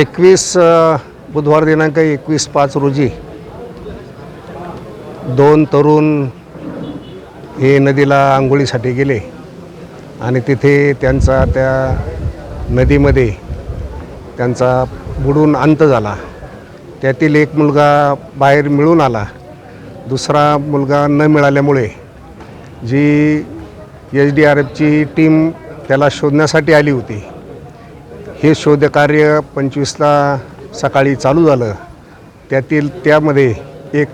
एकवीस बुधवार दिनांक एकवीस पाच रोजी दोन तरुण हे नदीला आंघोळीसाठी गेले आणि तिथे त्यांचा त्या नदीमध्ये त्यांचा बुडून अंत झाला. त्यातील एक मुलगा बाहेर मिळून आला. दुसरा मुलगा न मिळाल्यामुळे जी एच डी आर एफची टीम त्याला शोधण्यासाठी आली होती. हे शोधकार्य पंचवीसला सकाळी चालू झालं. त्यातील त्यामध्ये एक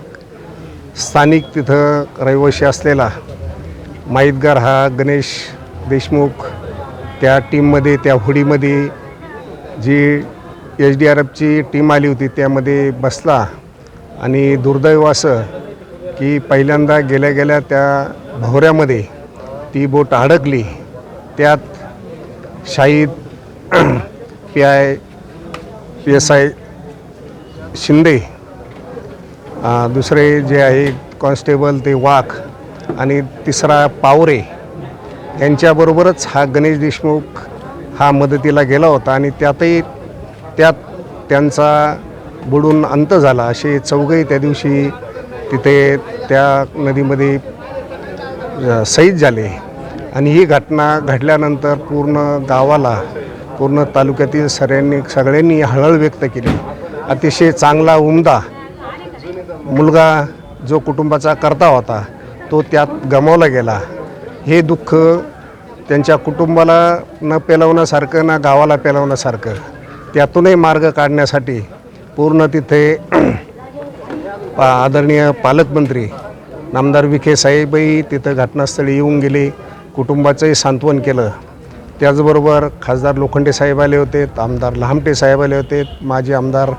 स्थानिक तिथं रहिवाशी असलेला माहितगार हा गणेश देशमुख त्या टीममध्ये त्या होडीमध्ये जी एच डी आर एफची टीम आली होती त्यामध्ये बसला. आणि दुर्दैव असं की पहिल्यांदा गेल्या गेल्या त्या भोवऱ्यामध्ये ती बोट अडकली. त्यात Shahid P I P S I Shinde दुसरे जे आहे कॉन्स्टेबल ते वाघ आणि तिसरा पावरे यांच्याबरोबरच हा गणेश देशमुख हा मदतीला गेला होता आणि त्यातही त्यात त्यांचा बुडून अंत झाला. असे चौघही त्या दिवशी तिथे त्या नदीमध्ये शहीद झाले. आणि ही घटना घडल्यानंतर पूर्ण गावाला पूर्ण तालुक्यातील सगळ्यांनी सगळ्यांनी हळहळ व्यक्त केली. अतिशय चांगला उमदा मुलगा जो कुटुंबाचा करता होता तो त्यात गमावला गेला. हे दुःख त्यांच्या कुटुंबाला न पेलवण्यासारखं ना गावाला पेलवण्यासारखं त्यातूनही मार्ग काढण्यासाठी पूर्ण तिथे पा आदरणीय पालकमंत्री नामदार विखे साहेबही तिथं घटनास्थळी येऊन गेले. कुटुंबाचंही सांत्वन केलं. त्याचबरोबर खासदार लोखंडे साहेब आले होते आमदार लहामटे साहेब आले होते माजी आमदार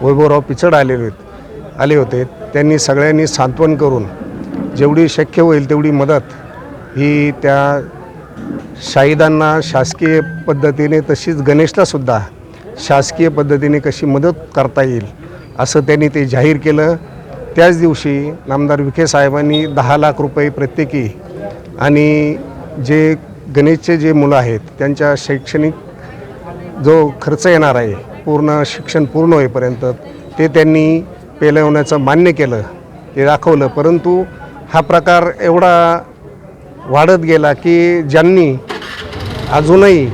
वैभवराव पिचड आले होते आले होते. त्यांनी सगळ्यांनी सांत्वन करून जेवढी शक्य होईल तेवढी मदत ही त्या शाहिदांना शासकीय पद्धतीने तशीच गणेशलासुद्धा शासकीय पद्धतीने कशी मदत करता येईल असं त्यांनी ते जाहीर केलं. त्याच दिवशी नामदार विखे साहेबांनी दहा लाख रुपये प्रत्येकी आणि जे गणेशचे जे मुलं आहेत त्यांच्या शैक्षणिक जो खर्च येणार आहे पूर्ण शिक्षण पूर्ण होईपर्यंत ते त्यांनी पेलवण्याचं मान्य केलं ते दाखवलं. परंतु हा प्रकार एवढा वाढत गेला की ज्यांनी अजूनही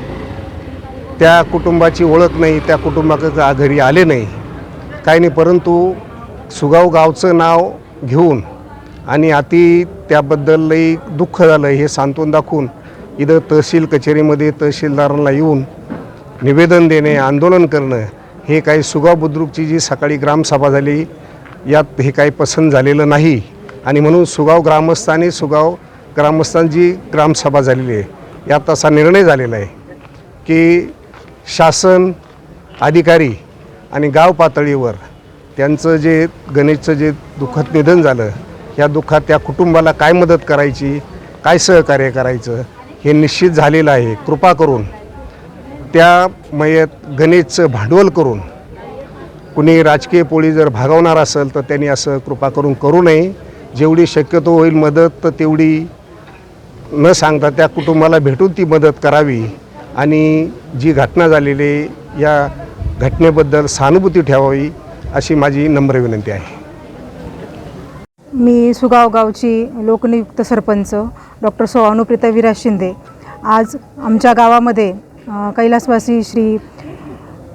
त्या कुटुंबाची ओळख नाही त्या कुटुंबाकडे घरी आले नाही काही नाही परंतु सुगाव गावचं नाव घेऊन आणि अति त्याबद्दलही दुःख झालं हे सांत्वन दाखवून इथं तहसील कचेरीमध्ये तहसीलदारांना येऊन निवेदन देणे आंदोलन करणं हे काही सुगाव बुद्रुकची जी सकाळी ग्रामसभा झाली यात हे काही पसंत झालेलं नाही. आणि म्हणून सुगाव ग्रामस्थांनी सुगाव ग्रामस्थांची ग्रामसभा झालेली आहे. यात असा निर्णय झालेला आहे की शासन अधिकारी आणि गाव पातळीवर त्यांचं जे गणेशचं जे दुःखद निधन झालं या दुःखात त्या कुटुंबाला काय मदत करायची काय सहकार्य करायचं हे निश्चित झालेलं आहे. कृपा करून त्या मयत गणेशचं भांडवल करून कुणी राजकीय पोळी जर भागवणार असेल तर त्यांनी असं कृपा करून करू नये. जेवढी शक्यतो होईल मदत तर तेवढी न सांगता त्या कुटुंबाला भेटून ती मदत करावी. आणि जी घटना झालेली आहे, या घटनेबद्दल सहानुभूती ठेवावी अशी माझी नम्र विनंती आहे. मी सुगाव गावची लोकनियुक्त सरपंच डॉक्टर सो अनुप्रिता विराज शिंदे. आज आमच्या गावामध्ये कैलासवासी श्री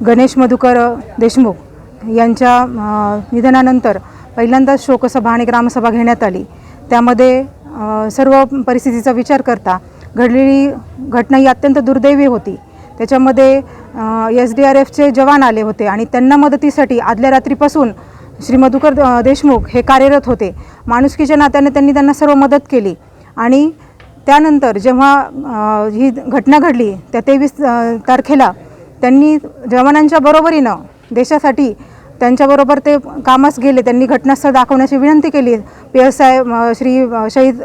गणेश मधुकर देशमुख यांच्या निधनानंतर पहिल्यांदाच शोकसभा आणि ग्रामसभा घेण्यात आली. त्यामध्ये सर्व परिस्थितीचा विचार करता घडलेली घटना ही अत्यंत दुर्दैवी होती. त्याच्यामध्ये एस डी आर एफचे जवान आले होते आणि त्यांना मदतीसाठी आदल्या रात्रीपासून श्री मधुकर देशमुख हे कार्यरत होते. माणुसकीच्या नात्याने त्यांनी त्यांना सर्व मदत केली. आणि त्यानंतर जेव्हा ही घटना घडली त्या तेवीस तारखेला त्यांनी जवानांच्या बरोबरीनं देशासाठी त्यांच्याबरोबर ते कामास गेले त्यांनी घटनास्थळ दाखवण्याची विनंती केली पी एस साहेब श्री शहीद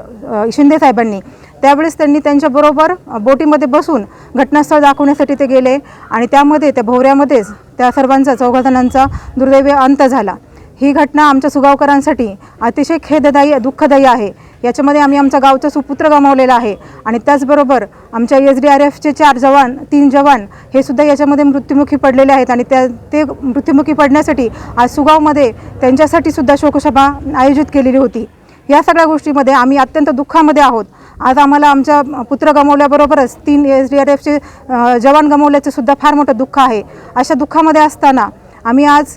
शिंदे साहेबांनी. त्यावेळेस त्यांनी त्यांच्याबरोबर बोटीमध्ये बसून घटनास्थळ दाखवण्यासाठी ते गेले आणि त्यामध्ये त्या भोवऱ्यामध्येच त्या सर्वांचा चौघा जणांचा दुर्दैवी अंत झाला. ही घटना आमच्या सुगावकरांसाठी अतिशय खेददायी दुःखदायी आहे. याच्यामध्ये आम्ही आमचा गावचा सुपुत्र गमावलेला आहे. आणि त्याचबरोबर आमच्या एस डी आर एफचे चार जवान तीन जवान हे सुद्धा याच्यामध्ये मृत्युमुखी पडलेले आहेत. आणि त्या ते मृत्युमुखी पडण्यासाठी आज सुगावमध्ये त्यांच्यासाठी सुद्धा शोकसभा आयोजित केलेली होती. या सगळ्या गोष्टीमध्ये आम्ही अत्यंत दुःखामध्ये आहोत. आज आम्हाला आमच्या पुत्र गमावल्याबरोबरच तीन एस डी आर एफचे जवान गमावल्याचे सुद्धा फार मोठं दुःख आहे. अशा दुःखामध्ये असताना आम्ही आज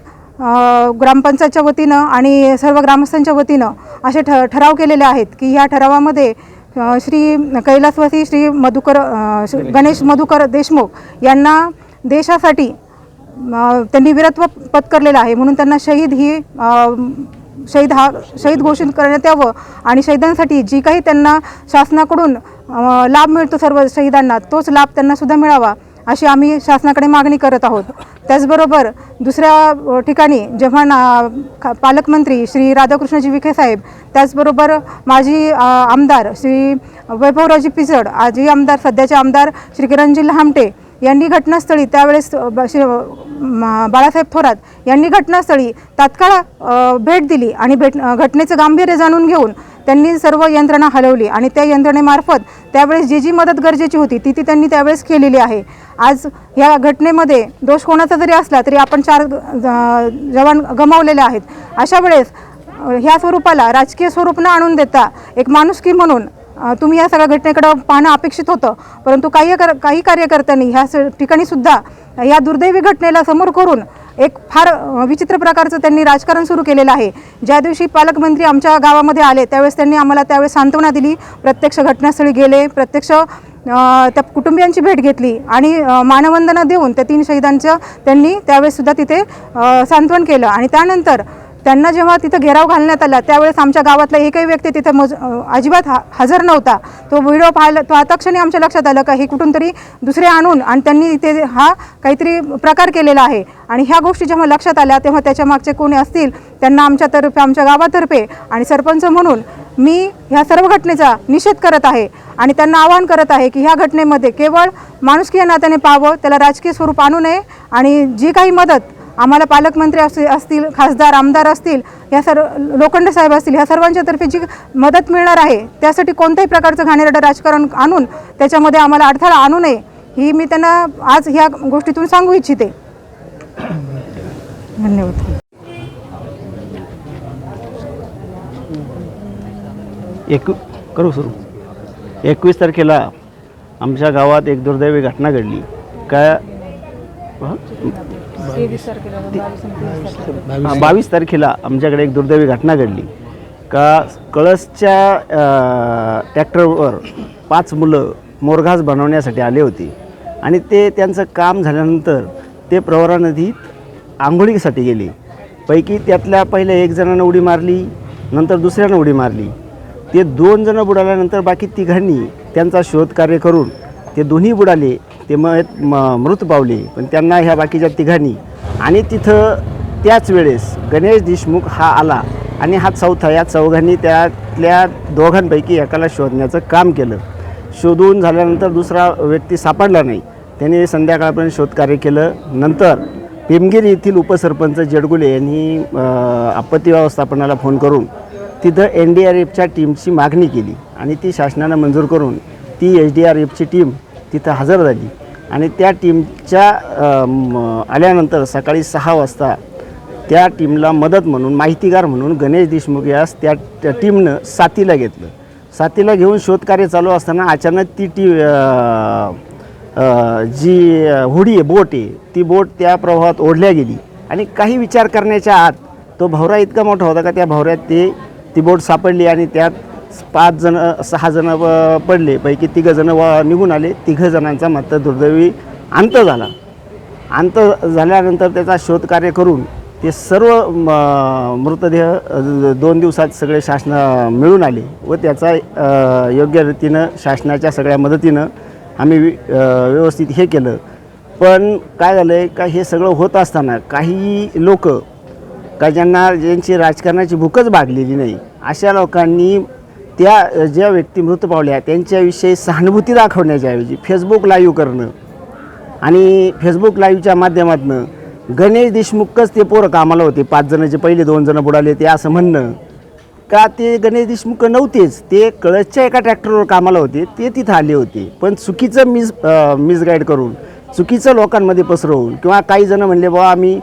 ग्रामपंचायतच्या वतीनं आणि सर्व ग्रामस्थांच्या वतीनं असे ठ ठराव केलेले आहेत की ह्या ठरावामध्ये श्री कैलासवासी श्री मधुकर श्री गणेश मधुकर देशमुख यांना देशासाठी त्यांनी वीरत्व पत्करलेलं आहे. म्हणून त्यांना शहीद ही शहीद हा शहीद घोषित करण्यात यावं आणि शहीदांसाठी जी काही त्यांना शासनाकडून लाभ मिळतो सर्व शहीदांना तोच लाभ त्यांनासुद्धा मिळावा. अशी आम्ही शासनाकडे मागणी करत आहोत. त्याचबरोबर दुसऱ्या ठिकाणी जेव्हा ना पालकमंत्री श्री राधाकृष्णजी विखे साहेब त्याचबरोबर माजी आमदार श्री वैभवराजी पिचड आजी आमदार सध्याचे आमदार श्री किरणजी लहामटे यांनी घटनास्थळी त्यावेळेस ब- श्री- बाळासाहेब थोरात यांनी घटनास्थळी तात्काळ भेट दिली आणि भेट घटनेचं गांभीर्य जाणून घेऊन त्यांनी सर्व यंत्रणा हलवली आणि त्या यंत्रणेमार्फत त्यावेळेस जी जी मदत गरजेची होती ती ती त्यांनी त्यावेळेस केलेली आहे. आज या घटनेमध्ये दोष कोणाचा जरी असला तरी आपण चार ज- जवान गमावलेले आहेत. अशा वेळेस ह्या स्वरूपाला राजकीय स्वरूप न आणून देता एक माणुसकी म्हणून तुम्ही या सगळ्या घटनेकडं पाहणं अपेक्षित होतं. परंतु काही कर काही कार्यकर्त्यांनी ह्या स ठिकाणी सुद्धा या दुर्दैवी घटनेला समोर करून एक फार विचित्र प्रकारचं त्यांनी राजकारण सुरू केलेलं आहे. ज्या दिवशी पालकमंत्री आमच्या गावामध्ये आले त्यावेळेस त्यांनी आम्हाला त्यावेळेस सांत्वना दिली. प्रत्यक्ष घटनास्थळी गेले प्रत्यक्ष त्या कुटुंबियांची भेट घेतली आणि मानवंदना देऊन त्या तीन शहीदांचं त्यांनी त्यावेळेस सुद्धा तिथे सांत्वन केलं. आणि त्यानंतर त्यांना जेव्हा तिथं घेराव घालण्यात आला त्यावेळेस आमच्या गावातला एकही व्यक्ती तिथं मज अजिबात हा हजर नव्हता. तो व्हिडिओ पाहिला तो आता क्षणी आमच्या लक्षात आलं का हे कुठून तरी दुसरे आणून आणि त्यांनी इथे हा काहीतरी प्रकार केलेला आहे. आणि ह्या गोष्टी जेव्हा लक्षात आल्या तेव्हा त्याच्या मागचे कोणी असतील त्यांना आमच्यातर्फे आमच्या गावातर्फे आणि सरपंच म्हणून मी ह्या सर्व घटनेचा निषेध करत आहे आणि त्यांना आवाहन करत आहे की ह्या घटनेमध्ये केवळ माणुसकी या नात्याने पाहावं त्याला राजकीय स्वरूप आणू नये आणि जी काही मदत आम्हाला पालकमंत्री असतील असतील खासदार आमदार असतील या सर्व लोखंडे साहेब असतील ह्या सर्वांच्या तर्फे जी मदत मिळणार आहे त्यासाठी कोणत्याही प्रकारचं घाणेरडं राजकारण आणून त्याच्यामध्ये आम्हाला अडथळा आणू नये ही मी त्यांना आज ह्या गोष्टीतून सांगू इच्छिते. धन्यवाद. एक करू सुरू. एकवीस तारखेला आमच्या गावात एक दुर्दैवी घटना घडली. काय? बावीस. तारखेला आमच्याकडे एक दुर्दैवी घटना घडली. का कळसच्या अ, ट्रॅक्टरवर पाच मुलं मोरघास बनवण्यासाठी आले होते. आणि ते त्यांचं काम झाल्यानंतर ते प्रवरा नदीत आंघोळीसाठी गेले. पैकी त्यातल्या पहिल्या एक जणानं उडी मारली नंतर दुसऱ्यानं उडी मारली. ते दोन जणं बुडाल्यानंतर बाकी तिघांनी त्यांचा शोध कार्य करून ते दोन्ही बुडाले ते म म- मृत पावले पण त्यांना ह्या बाकीच्या तिघांनी. आणि तिथं त्याच वेळेस गणेश देशमुख हा आला आणि हा चौथा या चौघांनी त्यातल्या दोघांपैकी एकाला शोधण्याचं काम केलं. शोधून झाल्यानंतर दुसरा व्यक्ती सापडला नाही. त्यांनी संध्याकाळपर्यंत शोधकार्य केलं. नंतर पेमगिरी येथील उपसरपंच जेडगुले यांनी आपत्ती व्यवस्थापनाला फोन करून तिथं एन डी आर एफच्या टीमची मागणी केली आणि ती शासनानं मंजूर करून ती एच डी आर एफची टीम तिथं हजर झाली. आणि त्या टीमच्या आल्यानंतर सकाळी सहा वाजता त्या टीमला मदत म्हणून माहितीगार म्हणून गणेश देशमुख यास त्या त्या टीमनं साथीला घेतलं. साथीला घेऊन शोधकार्य चालू असताना अचानक ती टी जी होडी आहे बोट आहे ती बोट त्या प्रवाहात ओढल्या गेली. आणि काही विचार करण्याच्या आत तो भवरा इतका मोठा होता का त्या भवऱ्यात ते ती बोट सापडली आणि त्यात पाच जण सहा जण पडले. पैकी तिघं जण व निघून आले. तिघं जणांचा मात्र दुर्दैवी अंत झाला. अंत झाल्यानंतर त्याचा शोध कार्य करून ते सर्व म- मृतदेह दोन दिवसात सगळे शासन मिळून आले व त्याचा योग्य रीतीनं शासनाच्या सगळ्या मदतीनं आम्ही वि- व्यवस्थित हे केलं. पण काय झालं आहे का हे सगळं होत असताना काही लोक का ज्यांना ज्यांची राजकारणाची भूकच भागलेली नाही अशा लोकांनी त्या ज्या व्यक्ती मृत पावल्या त्यांच्याविषयी सहानुभूती दाखवण्याच्या ऐवजी फेसबुक लाईव्ह करणं आणि फेसबुक लाईव्हच्या माध्यमातून गणेश देशमुखच ते पोरं कामाला होते. पाच जणांचे पहिले दोन जण बुडाले ते असं म्हणणं का ते गणेश देशमुख नव्हतेच. ते कळसच्या एका ट्रॅक्टरवर कामाला होते. ते तिथं आले होते. पण चुकीचं मिस मिसगाईड करून चुकीचं लोकांमध्ये पसरवून किंवा काही जणं म्हणले बाबा आम्ही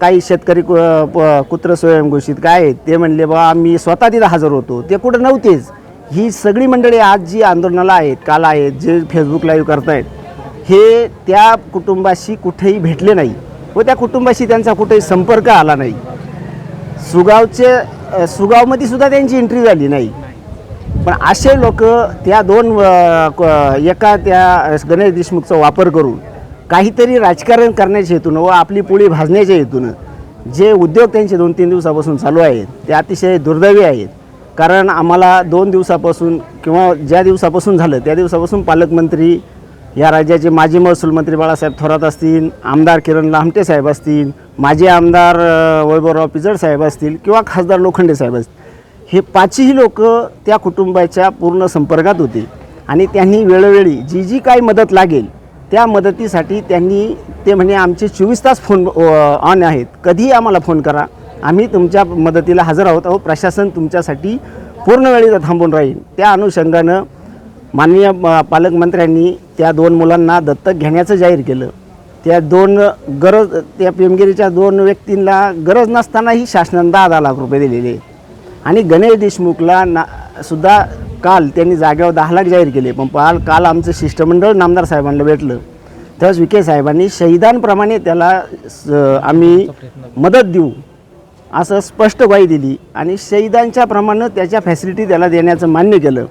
काही शेतकरी कु- प- कुत्र स्वयंघोषित काय आहेत ते म्हणले बा आम्ही स्वतः तिथं हजर होतो. ते कुठं नव्हतेच. ही सगळी मंडळी आज जी आंदोलनाला आहेत काल आहेत जे फेसबुक लाईव्ह करतायत हे त्या कुटुंबाशी कुठेही भेटले नाही व त्या कुटुंबाशी त्यांचा कुठेही संपर्क आला नाही. सुगावचे सुगावमध्ये सुद्धा त्यांची एंट्री झाली नाही. पण असे लोक त्या दोन एका त्या गणेश देशमुखचा वापर करून काहीतरी राजकारण करण्याच्या हेतून व आपली पोळी भाजण्याच्या हेतून जे उद्योग त्यांचे दोन तीन दिवसापासून चालू आहेत ते अतिशय दुर्दैवी आहेत. कारण आम्हाला दोन दिवसापासून किंवा ज्या दिवसापासून झालं त्या दिवसापासून पालकमंत्री या राज्याचे माजी महसूल मंत्री बाळासाहेब थोरात असतील आमदार किरण लामटे साहेब असतील माजी आमदार वैभवराव पिजड साहेब असतील किंवा खासदार लोखंडे साहेब असतील हे पाचही लोक त्या कुटुंबाच्या पूर्ण संपर्कात होते. आणि त्यांनी वेळोवेळी जी जी काही मदत लागेल त्या मदतीसाठी त्यांनी ते म्हणे आमचे चोवीस तास फोन ऑन आहेत. कधीही आम्हाला फोन करा. आम्ही तुमच्या मदतीला हजर आहोत. अहो प्रशासन तुमच्यासाठी पूर्ण वेळेला थांबून राहील. त्या अनुषंगानं माननीय म- पालकमंत्र्यांनी त्या दोन मुलांना दत्तक घेण्याचं जाहीर केलं. त्या दोन गरज त्या पेमगिरीच्या दोन व्यक्तींना गरज नसतानाही शासनानं दहा दहा लाख रुपये दिलेले आणि गणेश देशमुखला ना सुद्धा काल त्यांनी जागेवर दहा लाख जाहीर केले पण पाल काल आमचं शिष्टमंडळ नामदार साहेबांना भेटलं. त्यावेळेस विखे साहेबांनी शहीदांप्रमाणे त्याला स- आम्ही मदत देऊ असं स्पष्ट ग्वाही दिली आणि शहीदांच्या प्रमाणे त्याच्या फॅसिलिटी त्याला देण्याचं मान्य केलं.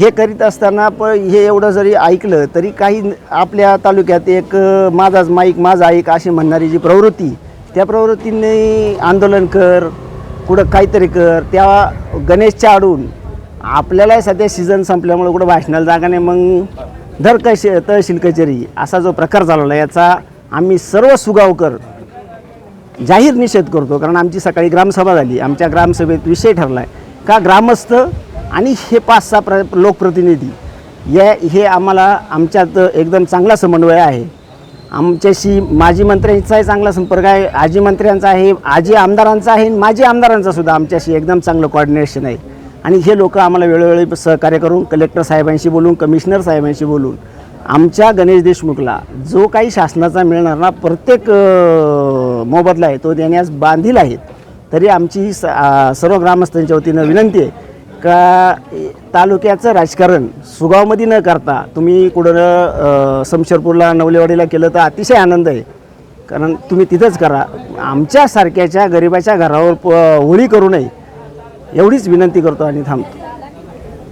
हे करीत असताना पण हे एवढं जरी ऐकलं तरी काही आपल्या तालुक्यात एक माझाच माईक माझा ऐक अशी म्हणणारी जी प्रवृत्ती त्या प्रवृत्तीने आंदोलन कर कुठं काहीतरी कर त्या गणेशच्या आडून आपल्याला सध्या सीझन संपल्यामुळे कुठं भाषणाला जागा नाही. मग धर कश तहसील कचेरी असा जो प्रकार झालेला याचा आम्ही सर्व सुगावकर जाहीर निषेध करतो. कारण आमची सकाळी ग्रामसभा झाली. आमच्या ग्रामसभेत विषय ठरला आहे का ग्रामस्थ आणि हे पाच सहा प्र लोकप्रतिनिधी या हे आम्हाला आमच्यात एकदम चांगला समन्वय आहे. आमच्याशी माजी मंत्र्यांचाही चांगला संपर्क आहे. आजी मंत्र्यांचा आहे आजी आमदारांचा आहे आणि माजी आमदारांचा सुद्धा आमच्याशी एकदम चांगलं कॉर्डिनेशन आहे. आणि हे लोक आम्हाला वेळोवेळी सहकार्य करून कलेक्टर साहेबांशी बोलून कमिशनर साहेबांशी बोलून आमच्या गणेश देशमुखला जो काही शासनाचा मिळणार ना प्रत्येक मोबदला आहे तो देण्यास बांधील आहेत तरी आमची स सर्व ग्रामस्थांच्या वतीनं विनंती आहे का तालुक्याचं राजकारण सुगावमध्ये न करता तुम्ही कुठं समशेरपूरला नवलेवाडीला केलं तर अतिशय आनंद आहे. कारण तुम्ही तिथंच करा. आमच्यासारख्याच्या गरिबाच्या घरावर प होळी करू नये. एवढीच विनंती करतो आणि थांबतो.